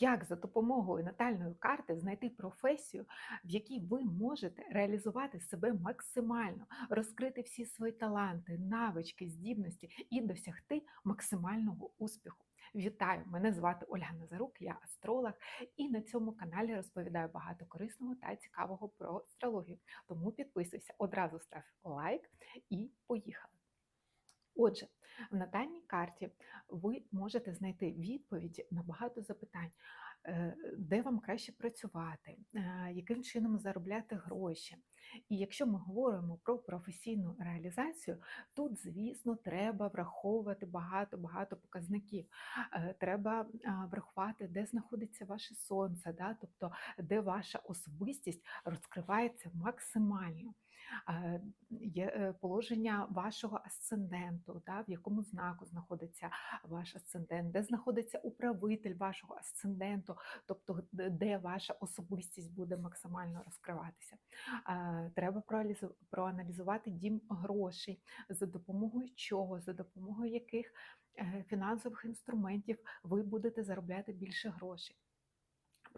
Як за допомогою натальної карти знайти професію, в якій ви можете реалізувати себе максимально, розкрити всі свої таланти, навички, здібності і досягти максимального успіху? Вітаю! Мене звати Ольга Назарук, я астролог, і на цьому каналі розповідаю багато корисного та цікавого про астрологію. Тому підписуйся, одразу став лайк і поїхали! Отже, в натальній карті ви можете знайти відповіді на багато запитань, е, де вам краще працювати, е, яким чином заробляти гроші. І якщо ми говоримо про професійну реалізацію, тут, звісно, треба враховувати багато-багато показників. Е, треба врахувати, де знаходиться ваше сонце, да? тобто де ваша особистість розкривається максимально. Є положення вашого асценденту да, в якому знаку знаходиться ваш асцендент, де знаходиться управитель вашого асценденту, тобто де ваша особистість буде максимально розкриватися. Треба проаналізувати дім грошей, за допомогою чого, за допомогою яких е, фінансових інструментів ви будете заробляти більше грошей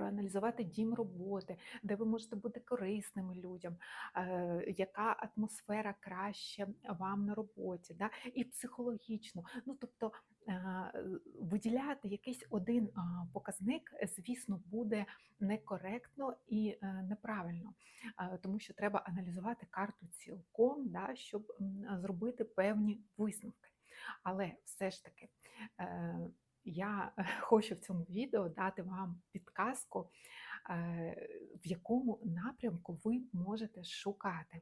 проаналізувати дім роботи, де ви можете бути корисними людям, е, яка атмосфера краще вам на роботі, да? і психологічно. Ну, тобто е, виділяти якийсь один показник, звісно, буде некоректно і е, неправильно, тому що треба аналізувати карту цілком, да, щоб зробити певні висновки. Але все ж таки я хочу в цьому відео дати вам підказку, е, в якому напрямку ви можете шукати.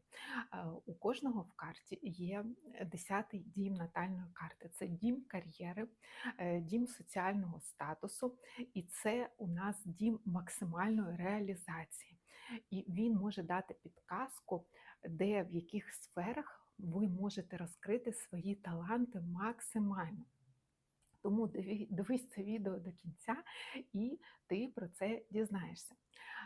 Е, у кожного в карті є 10-й дім натальної карти. Це дім кар'єри, е, дім соціального статусу, і це у нас дім максимальної реалізації. І він може дати підказку, де в яких сферах ви можете розкрити свої таланти максимально. Тому дивись це відео до кінця, і ти про це дізнаєшся.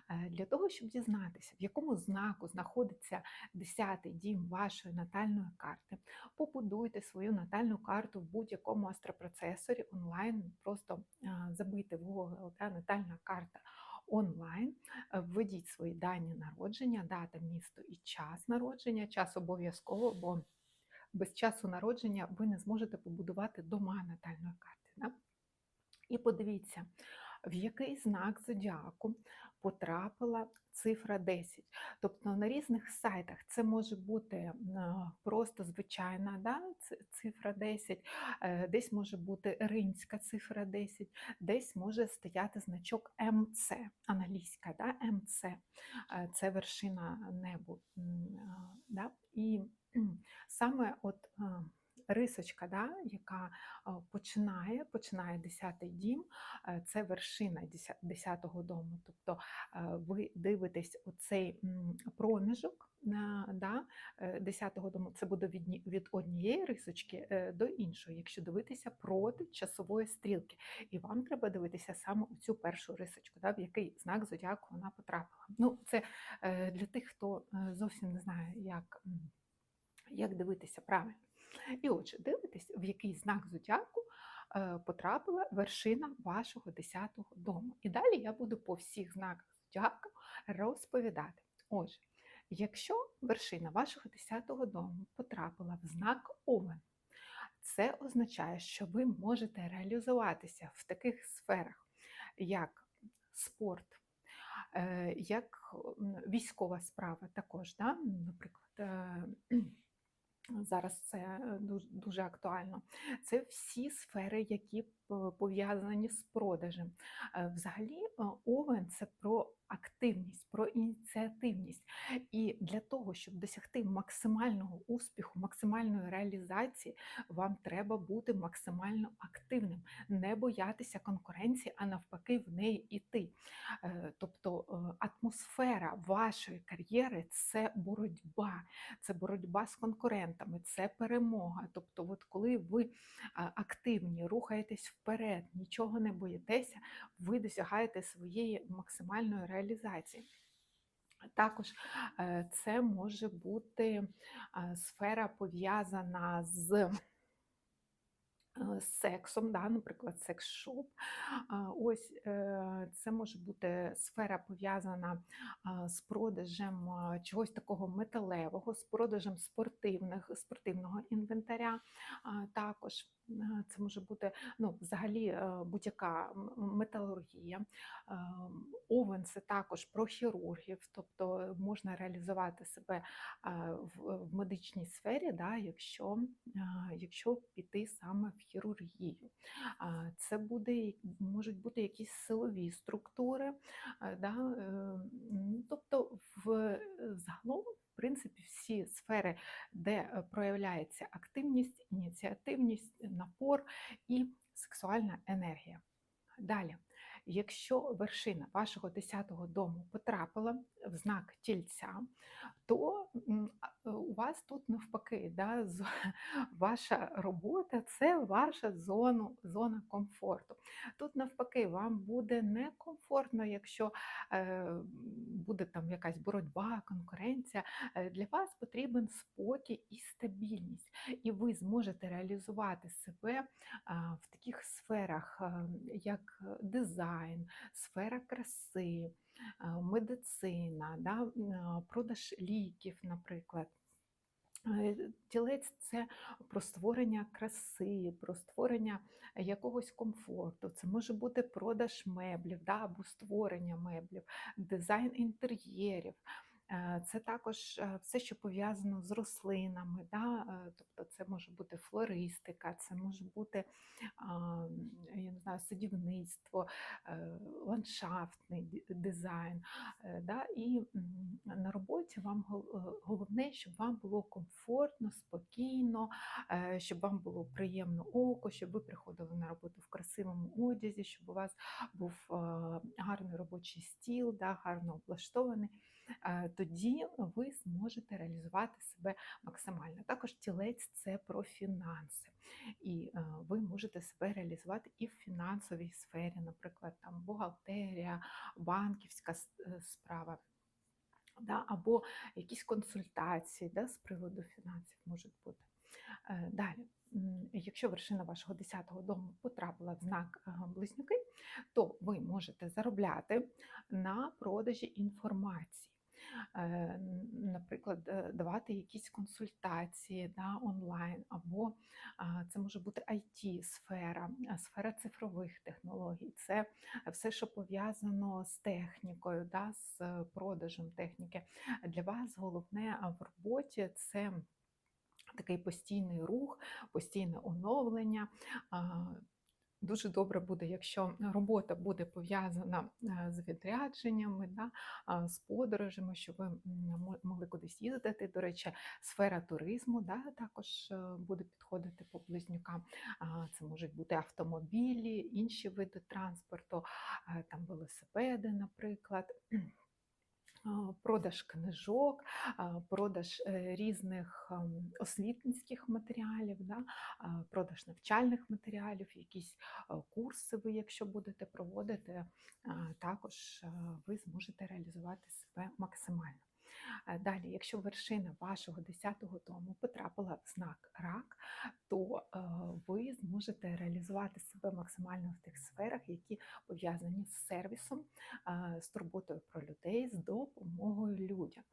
Е, для того, щоб дізнатися, в якому знаку знаходиться 10-й дім вашої натальної карти, побудуйте свою натальну карту в будь-якому астропроцесорі онлайн, просто е, забийте в Google та натальна карта онлайн, введіть свої дані народження, дата, місто і час народження, час обов'язково, бо без часу народження ви не зможете побудувати дома натальної карти. Да? І подивіться, в який знак зодіаку потрапила цифра 10. Тобто на різних сайтах це може бути е, просто звичайна да, цифра 10, е, десь може бути римська цифра 10, десь може стояти значок МЦ, англійська да, МЦ, е, це вершина небу. Да? І саме от рисочка, да, яка починає починає 10-й дім, е, це вершина 10-го дому. Тобто е, ви дивитесь оцей проміжок да, 10-го е, дому, це буде від від однієї рисочки до іншої, якщо дивитися проти часової стрілки. І вам треба дивитися саме у цю першу рисочку, да, в який знак зодіаку вона потрапила. Ну, Це для тих, хто зовсім не знає, як як дивитися правильно. І отже, дивитесь, в який знак зодіаку е, потрапила вершина вашого 10-го дому. І далі я буду по всіх знаках зодіаку розповідати. Отже, якщо вершина вашого 10-го дому потрапила в знак Овен, це означає, що ви можете реалізуватися в таких сферах, як спорт, е, як військова справа також, да? наприклад. Зараз це е, дуже дуже актуально. Це всі сфери, які пов'язані з продажем. Е, взагалі, е, овен це про активність, про ініціативність. І для того, щоб досягти максимального успіху, максимальної реалізації, вам треба бути максимально активним, не боятися конкуренції, а навпаки, в неї йти. Е, тобто атмосфера вашої кар'єри це боротьба, це боротьба з конкурентами, це перемога. Тобто, от коли ви активні, рухаєтесь вперед, нічого не боїтеся, ви досягаєте своєї максимальної реалізації. Також е, це може бути сфера пов'язана з з сексом, да, наприклад, секс-шоп. Ось е, це може бути сфера пов'язана з продажем чогось такого металевого, з продажем спортивних, спортивного інвентаря. Також е, це може бути ну, взагалі е, будь-яка металургія. Е, Овен це також про хірургів, тобто можна реалізувати себе в медичній сфері, да, якщо, якщо піти саме в хірургію. Це буде, можуть бути якісь силові структури. Да, е, тобто, в, загалом, в принципі, всі сфери, де е, проявляється активність, ініціативність, напор і сексуальна енергія. Далі, якщо вершина вашого 10-го дому потрапила в знак тільця, то е, у вас тут навпаки, да, ваша робота це ваша зона, зона комфорту. Тут навпаки, вам буде некомфортно, якщо е, буде там якась боротьба, конкуренція. Е, Для вас потрібен спокій і стабільність, і ви зможете реалізувати себе в таких сферах, як дизайн, сфера краси, медицина, да, продаж ліків, наприклад. Е, Тілець це про створення краси, про створення якогось комфорту. Це може бути продаж меблів да, або створення меблів, дизайн інтер'єрів. Е, Це також е, все, що пов'язано з рослинами, да? е, тобто це може бути флористика, це може бути я не знаю, садівництво, ландшафтний дизайн. Да? І на роботі вам головне, щоб вам було комфортно, спокійно, щоб вам було приємно око, щоб ви приходили на роботу в красивому одязі, щоб у вас був гарний робочий стіл, да, гарно облаштований. Е, Тоді ви зможете реалізувати себе максимально. Також тілець це про фінанси. І е, ви можете себе реалізувати і в фінансовій сфері, наприклад, там бухгалтерія, банківська е, справа. Да, або якісь консультації да, з приводу фінансів можуть бути. Далі, якщо вершина вашого 10-го дому потрапила в знак близнюки, то ви можете заробляти на продажі інформації. Е, Наприклад, е, давати якісь консультації да, онлайн, або це може бути IT-сфера, сфера цифрових технологій, це все, що пов'язано з технікою, да, з продажем техніки. Для вас головне в роботі це такий постійний рух, постійне оновлення. Дуже добре буде, якщо робота буде пов'язана е, з відрядженнями, да, з подорожами, щоб ви могли кудись їздити. До речі, сфера туризму да, також е, буде підходити по близнюкам. Це можуть бути автомобілі, інші види транспорту, е, там велосипеди, наприклад продаж книжок, продаж е, різних освітницьких матеріалів, да, продаж навчальних матеріалів, якісь курси ви, якщо будете проводити, також ви зможете реалізувати себе максимально. Е, Далі, якщо вершина вашого 10-го дому потрапила в знак рак, то е, ви зможете реалізувати себе максимально в тих сферах, які пов'язані з сервісом, е, з турботою про людей, з допомогою людям.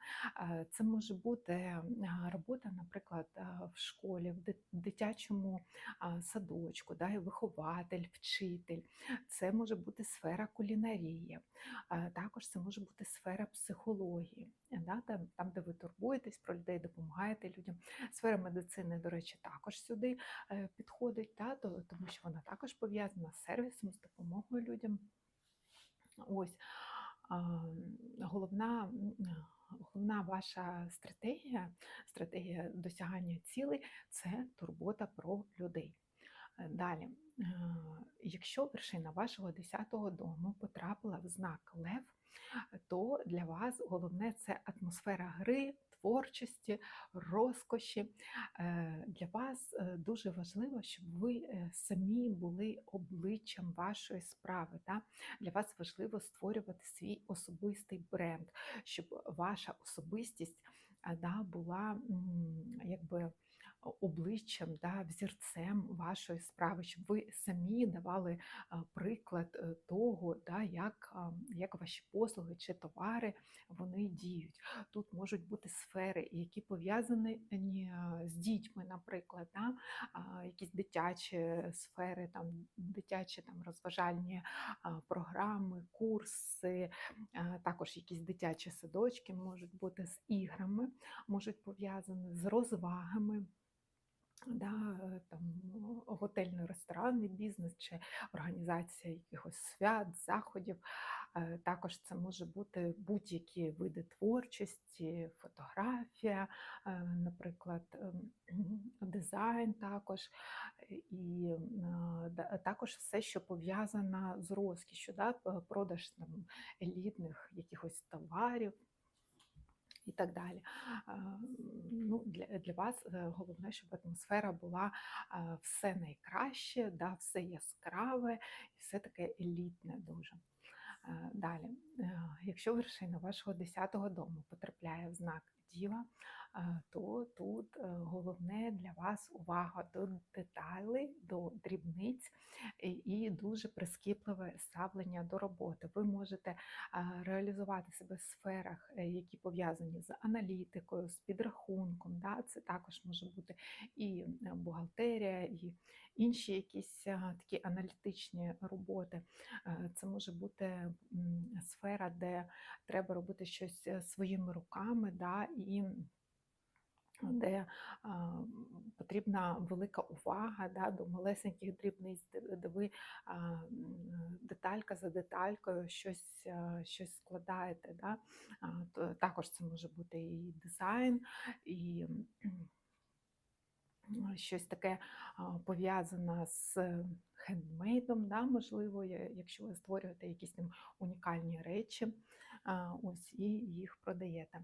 Це може бути робота, наприклад, в школі, в дитячому садочку, да, вихователь, вчитель. Це може бути сфера кулінарії, також це може бути сфера психології, да, там, де ви турбуєтесь про людей, допомагаєте людям. Сфера медицини, до речі, також сюди е, підходить, да, то- тому що вона також пов'язана з сервісом, з допомогою людям. Ось головна, головна ваша стратегія, стратегія досягання цілей це турбота про людей. Е, Далі, е, якщо вершина вашого 10-го дому потрапила в знак Лев, то для вас головне це атмосфера гри, творчості, розкоші. Е, Для вас е, дуже важливо, щоб ви е, самі були обличчям вашої справи. Да? Для вас важливо створювати свій особистий бренд, щоб ваша особистість да, була якби обличчям, да, взірцем вашої справи, щоб ви самі давали приклад е, того, да, як, як ваші послуги чи товари вони діють. Тут можуть бути сфери, які пов'язані з дітьми, наприклад, да, якісь дитячі сфери, там, дитячі там, розважальні програми, курси, також якісь дитячі садочки можуть бути з іграми, можуть пов'язані з розвагами. Да, е, там готельно-ресторанний бізнес чи організація якихось свят, заходів. Е, Також це може бути будь-які види творчості, фотографія, е, наприклад, ем, дизайн також, і також все, що пов'язано з розкішшю, да, продаж там, елітних якихось товарів і так далі. Ну, для, для вас е, головне, щоб атмосфера була все найкраще, да, все яскраве і все таке елітне дуже. Е, Далі, е, якщо вершина вашого 10-го дому потрапляє в знак діва, е, то тут е, головне для вас увага до деталей, до дрібниць і дуже прискіпливе ставлення до роботи. Ви можете реалізувати себе в сферах, е, які пов'язані з аналітикою, з підрахунком. Да? Це також може бути і е, бухгалтерія, і інші якісь такі аналітичні роботи. Е, Це може бути сфера, де треба робити щось е, своїми руками, да? Де а, потрібна велика увага да, до малесеньких дрібниць, де, ви а, деталька за деталькою щось, щось складаєте. Да? А, то, також це може бути і дизайн, і щось таке пов'язане з хендмейдом, да, можливо, якщо ви створюєте якісь там унікальні речі, а, ось і їх продаєте.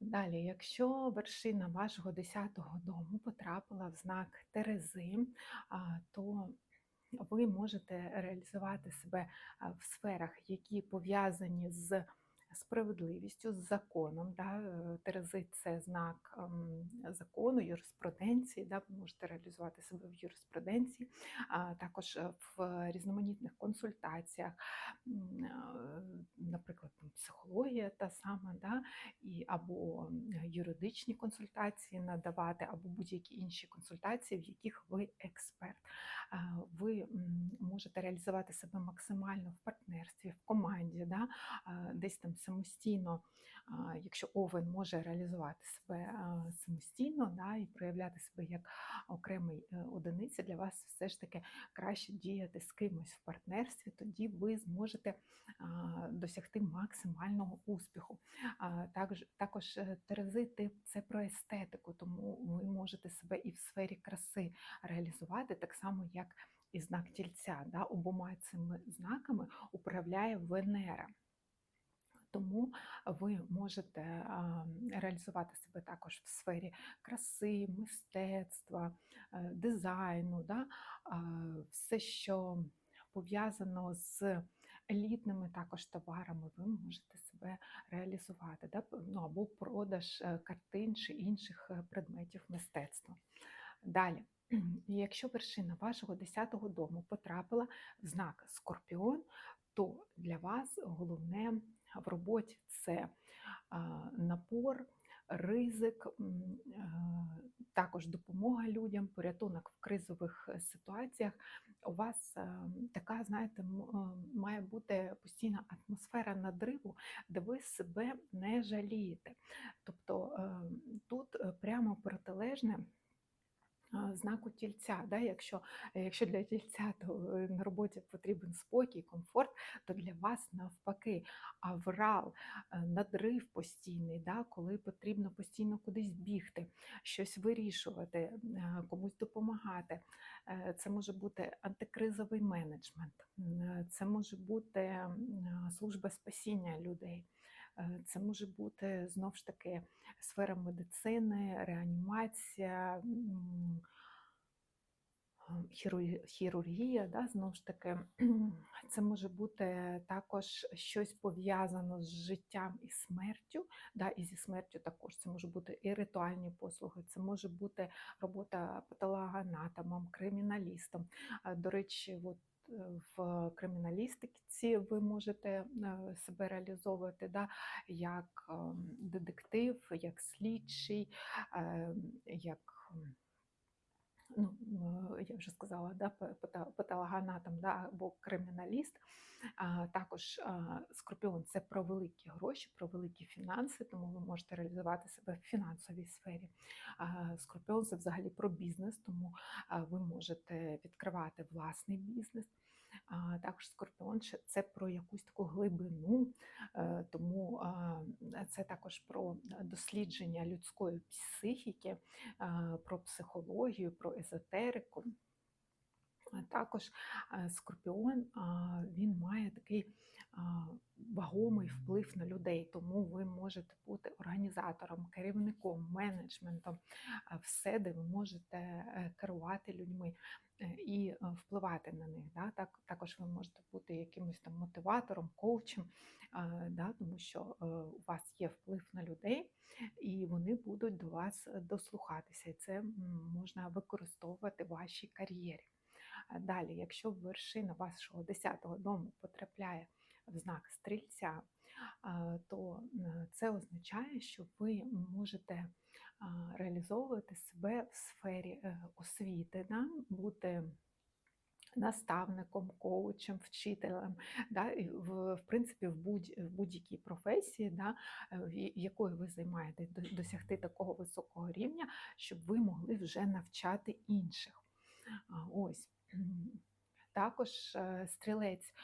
Далі, якщо вершина вашого 10-го дому потрапила в знак Терези, то ви можете реалізувати себе в сферах, які пов'язані з справедливістю, з законом. Да? е, Терези це знак ем, закону, юриспруденції. Да? Ви можете реалізувати себе в юриспруденції, а також е, в різноманітних консультаціях, е, наприклад, психологія та сама, да? і або юридичні консультації надавати, або будь-які інші консультації, в яких ви експерт. Ви можете реалізувати себе максимально в партнерстві, в команді, да? десь там самостійно, якщо овен може реалізувати себе самостійно да? і проявляти себе як окремий е, одиниця, для вас все ж таки краще діяти з кимось в партнерстві, тоді ви зможете досягти максимального успіху. Також, також е, Терези тип це про естетику, тому ви можете себе і в сфері краси реалізувати, так само як і знак тільця. Да? Обома цими знаками управляє Венера. Тому ви можете реалізувати себе також в сфері краси, мистецтва, е, дизайну, да? все, що пов'язано з елітними також товарами, ви можете себе реалізувати, да? ну, або продаж е, картин чи інших е, предметів мистецтва. Далі. Якщо вершина вашого 10-го дому потрапила в знак Скорпіон, то для вас головне в роботі це напор, ризик, також допомога людям, порятунок в кризових е, ситуаціях. У вас е, така, знаєте, е, має бути постійна атмосфера надриву, де ви себе не жалієте. Тобто тут прямо протилежне знаку тільця. Да? Якщо, якщо для тільця то е, на роботі потрібен спокій, комфорт, то для вас навпаки аврал, е, надрив постійний, да? коли потрібно постійно кудись бігти, щось вирішувати, е, комусь допомагати. Це може бути антикризовий менеджмент, це може бути служба спасіння людей. Е, Це може бути знов ж таки сфера медицини, реанімація, Ем, хірургі хірургія, да, знову ж таки, це може бути також щось пов'язано з життям і смертю, да, і зі смертю також. Це може бути і ритуальні послуги, це може бути робота патологоанатомом, криміналістом. До речі, от е, в криміналістиці ви можете е, себе реалізовувати да, як ем, детектив, як слідчий, ем, як ну, я вже сказала, да, патологоанатом да, або криміналіст. А, Також а, скорпіон це про великі гроші, про великі фінанси, тому ви можете реалізувати себе в фінансовій сфері. А, Скорпіон це взагалі про бізнес, тому ви можете відкривати власний бізнес. Також скорпіон це про якусь таку глибину, е, тому це також про дослідження людської психіки, про психологію, про езотерику. Також е, скорпіон він має такий вагомий вплив на людей, тому ви можете бути організатором, керівником, менеджментом, все, де ви можете е, керувати людьми. Е, і е, впливати на них. Да? Так, Також ви можете бути якимось там мотиватором, коучем, да? тому що у вас є вплив на людей, і вони будуть до вас дослухатися. І це можна використовувати в вашій кар'єрі. Далі, якщо вершина вашого 10-го дому потрапляє в знак стрільця, то це означає, що ви можете реалізовувати себе в сфері е, освіти, да? бути наставником, коучем, вчителем, да? в, в принципі, в будь-якій будь професії, да? Е, якою ви займаєтесь, досягти такого високого рівня, щоб ви могли вже навчати інших. Ось. Також е, стрілець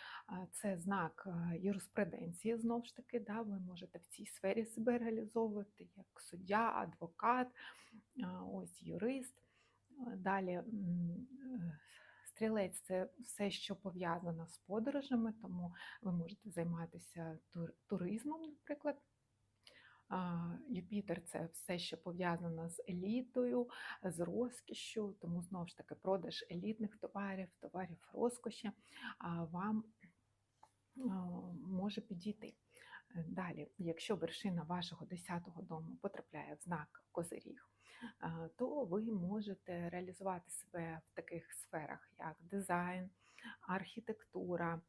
це знак е, юриспруденції, знову ж таки, да, ви можете в цій сфері себе реалізовувати як суддя, адвокат, ось юрист. Далі е, стрілець це все, що пов'язано з подорожами, тому ви можете займатися туризмом, наприклад. Юпітер це все, що пов'язано з елітою, з розкішшю, тому знову ж таки продаж елітних товарів, товарів розкоші вам може підійти. Далі, якщо вершина вашого 10-го дому потрапляє в знак Козиріг, то ви можете реалізувати себе в таких сферах, як дизайн, архітектура,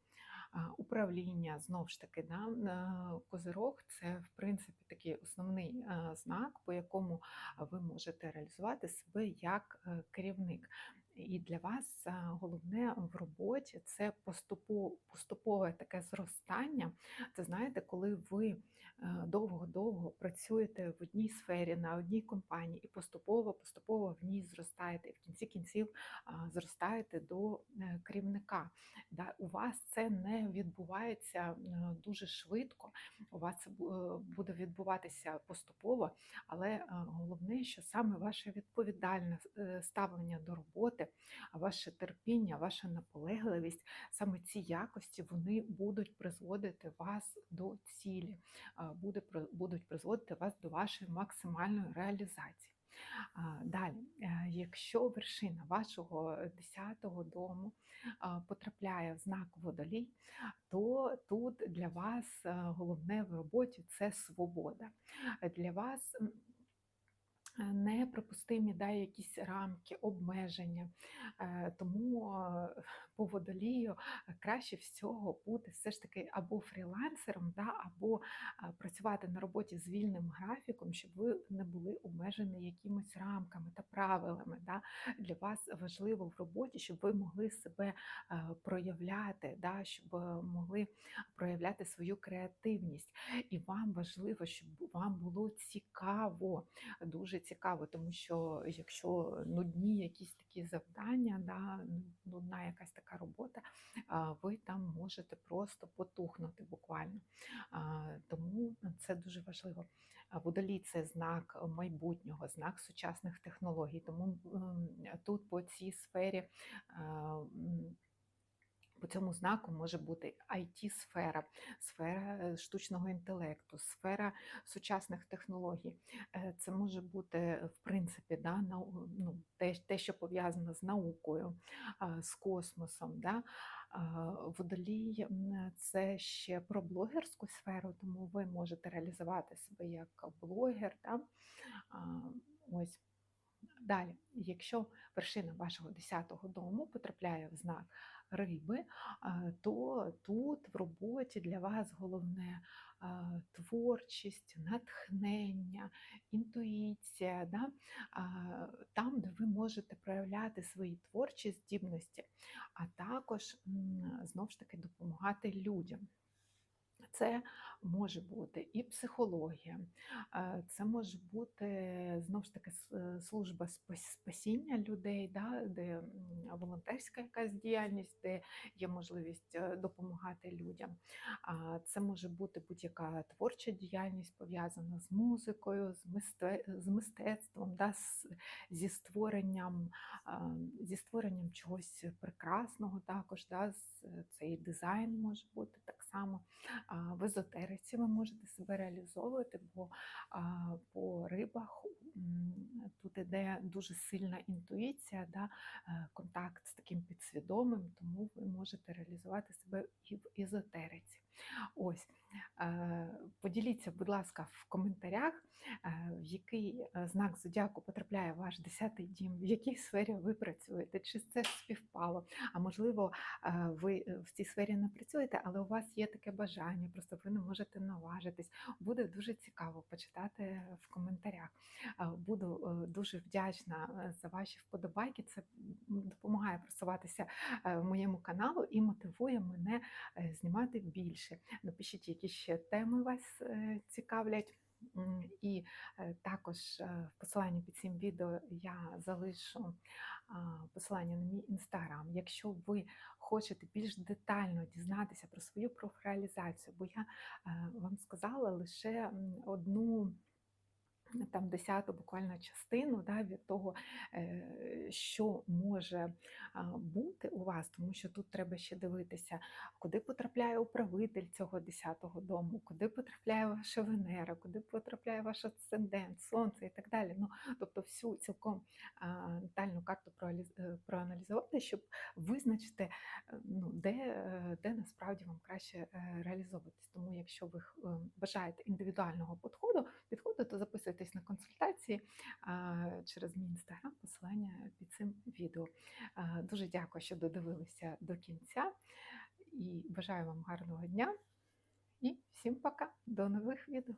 управління знову ж таки да, козирог це в принципі такий основний знак, по якому ви можете реалізувати себе як е, керівник. І для вас головне в роботі це поступове таке зростання. Це знаєте, коли ви Е, довго-довго працюєте в одній сфері, на одній компанії, і поступово-поступово в ній зростаєте, і в кінці кінців зростаєте до е, керівника. У вас це не відбувається е, дуже швидко, у вас це буде відбуватися поступово, але головне, що саме ваше відповідальне ставлення до роботи, ваше терпіння, ваша наполегливість, саме ці якості вони будуть призводити вас до цілі будуть призводити вас до вашої максимальної реалізації. Далі, е, якщо вершина вашого 10-го дому потрапляє в знак водолій, то тут для вас е, головне в роботі це свобода. Для вас Е, неприпустимі да, якісь рамки, обмеження. Е, тому е, по водолію краще всього бути все ж таки або фрілансером, да, або працювати на роботі з вільним графіком, щоб ви не були обмежені якимись рамками та правилами. Да. Для вас важливо в роботі, щоб ви могли себе проявляти, да, щоб могли проявляти свою креативність. І вам важливо, щоб вам було цікаво, дуже цікаво, тому що якщо нудні якісь такі завдання, да, нудна якась така робота, ви там можете просто потухнути буквально. Тому це дуже важливо. Водолій це знак майбутнього, знак сучасних технологій. Тому тут по цій сфері По цьому знаку може бути IT-сфера, сфера е, штучного інтелекту, сфера сучасних технологій. Е, Це може бути, е, в принципі, да, ну, те, те, що пов'язано з наукою, з космосом. Да. Водолій це ще про блогерську сферу, тому ви можете реалізувати себе як блогер. Да. Ось. Далі, якщо вершина вашого 10-го дому потрапляє в знак риби, то тут в роботі для вас головне творчість, натхнення, інтуїція, да? там, де ви можете проявляти свої творчі здібності, а також знову знов ж таки допомагати людям. Це може бути і психологія, е, це може бути знову ж таки е, служба спасіння людей, да, де волонтерська якась діяльність, де є можливість е, допомагати людям. Це може бути будь-яка творча діяльність пов'язана з музикою, з мистецтвом, да, зі створенням, зі створенням чогось прекрасного також. Да, з- Це і дизайн може бути так само. В езотериці ви можете себе реалізовувати, бо по рибах тут іде дуже сильна інтуїція, да, е, контакт з таким підсвідомим, тому ви можете реалізувати себе і в езотериці. Ось, е, поділіться, будь ласка, в коментарях, е, в який е, знак зодіаку потрапляє ваш 10-й дім, в якій сфері ви працюєте, чи це співпало, а можливо, ви в цій сфері не працюєте, але у вас є таке бажання, просто ви не можете наважитись. Буде дуже цікаво почитати в коментарях. Буду дуже вдячна за ваші вподобайки. Це допомагає просуватися моєму каналу і мотивує мене знімати більше. Напишіть, які ще теми вас е, цікавлять. І е, також е, в посиланні під цим відео я залишу посилання на мій інстаграм. Якщо ви хочете більш детально дізнатися про свою профреалізацію, бо я вам сказала лише одну. Там десяту буквально частину да, від того, е, що може бути у вас, тому що тут треба ще дивитися, куди потрапляє управитель цього десятого дому, куди потрапляє ваша Венера, куди потрапляє ваш асцендент, сонце і так далі. Ну, тобто всю цілком натальну карту е, проаналізувати, щоб визначити, е, ну, де, де насправді вам краще реалізовуватись. Тому, якщо ви бажаєте індивідуального підходу, підходу, то записуйтесь на консультації через мій інстаграм, посилання під цим відео. Дуже дякую, що додивилися до кінця і бажаю вам гарного дня. І всім пока, до нових відео.